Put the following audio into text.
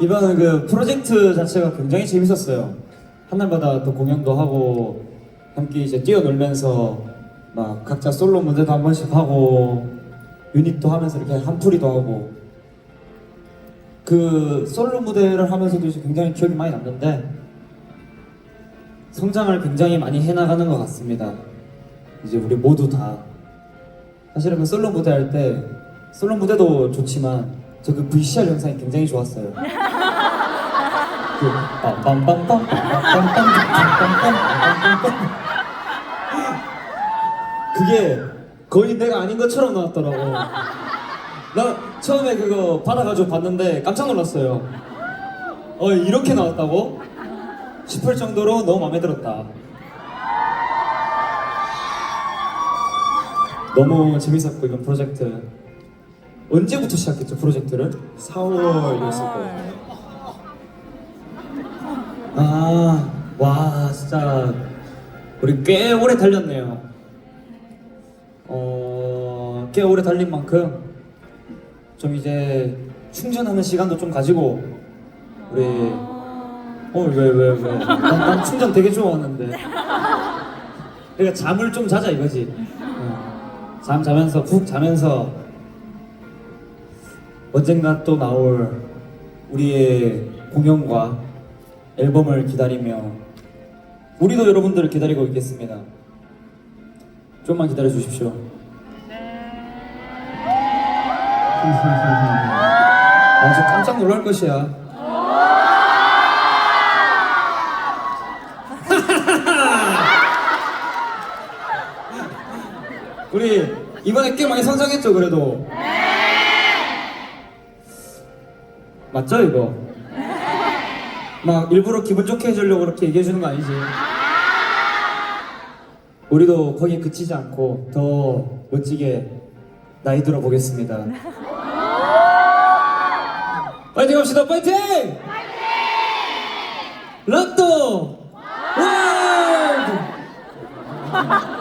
이번 그 프로젝트 자체가 굉장히 재밌었어요. 한날마다 또 공연도 하고 함께 이제 뛰어놀면서 막 각자 솔로 무대도 한 번씩 하고 유닛도 하면서 이렇게 한풀이도 하고 그 솔로 무대를 하면서도 이제 굉장히 기억이 많이 남는데 성장을 굉장히 많이 해나가는 것 같습니다. 이제 우리 모두 다 사실은 그 솔로 무대 할때 솔로 무대도 좋지만 저 그 VCR 영상이 굉장히 좋았어요. 그 빰빰빰빰빰빰빰빰빰빰빰빰빰 그게 거의 내가 아닌 것처럼 나왔더라고. 나 처음에 그거 받아가지고 봤는데 깜짝 놀랐어요. 어 이렇게 나왔다고? 싶을 정도로 너무 마음에 들었다. 너무 재밌었고 이번 프로젝트 언제부터 시작했죠 프로젝트를? 4월이었을 거예요. 아, 와, 진짜 우리 꽤 오래 달렸네요. 어, 꽤 오래 달린 만큼 좀 이제 충전하는 시간도 좀 가지고 우리 어, 왜, 왜, 왜? 난, 난 충전 되게 좋아하는데. 그러니까 잠을 좀 자자 이거지. 어, 잠 자면서 푹 자면서 언젠가 또 나올 우리의 공연과 앨범을 기다리며 우리도 여러분들을 기다리고 있겠습니다. 좀만 기다려 주십시오. 아주 깜짝 놀랄 것이야. 우리 이번에 꽤 많이 성장했죠, 그래도. 맞죠 이거? 막 일부러 기분 좋게 해주려고 그렇게 얘기해 주는 거 아니지? 우리도 거기에 그치지 않고 더 멋지게 나이 들어 보겠습니다. 파이팅 합시다 파이팅! 파이팅! 락도 월드!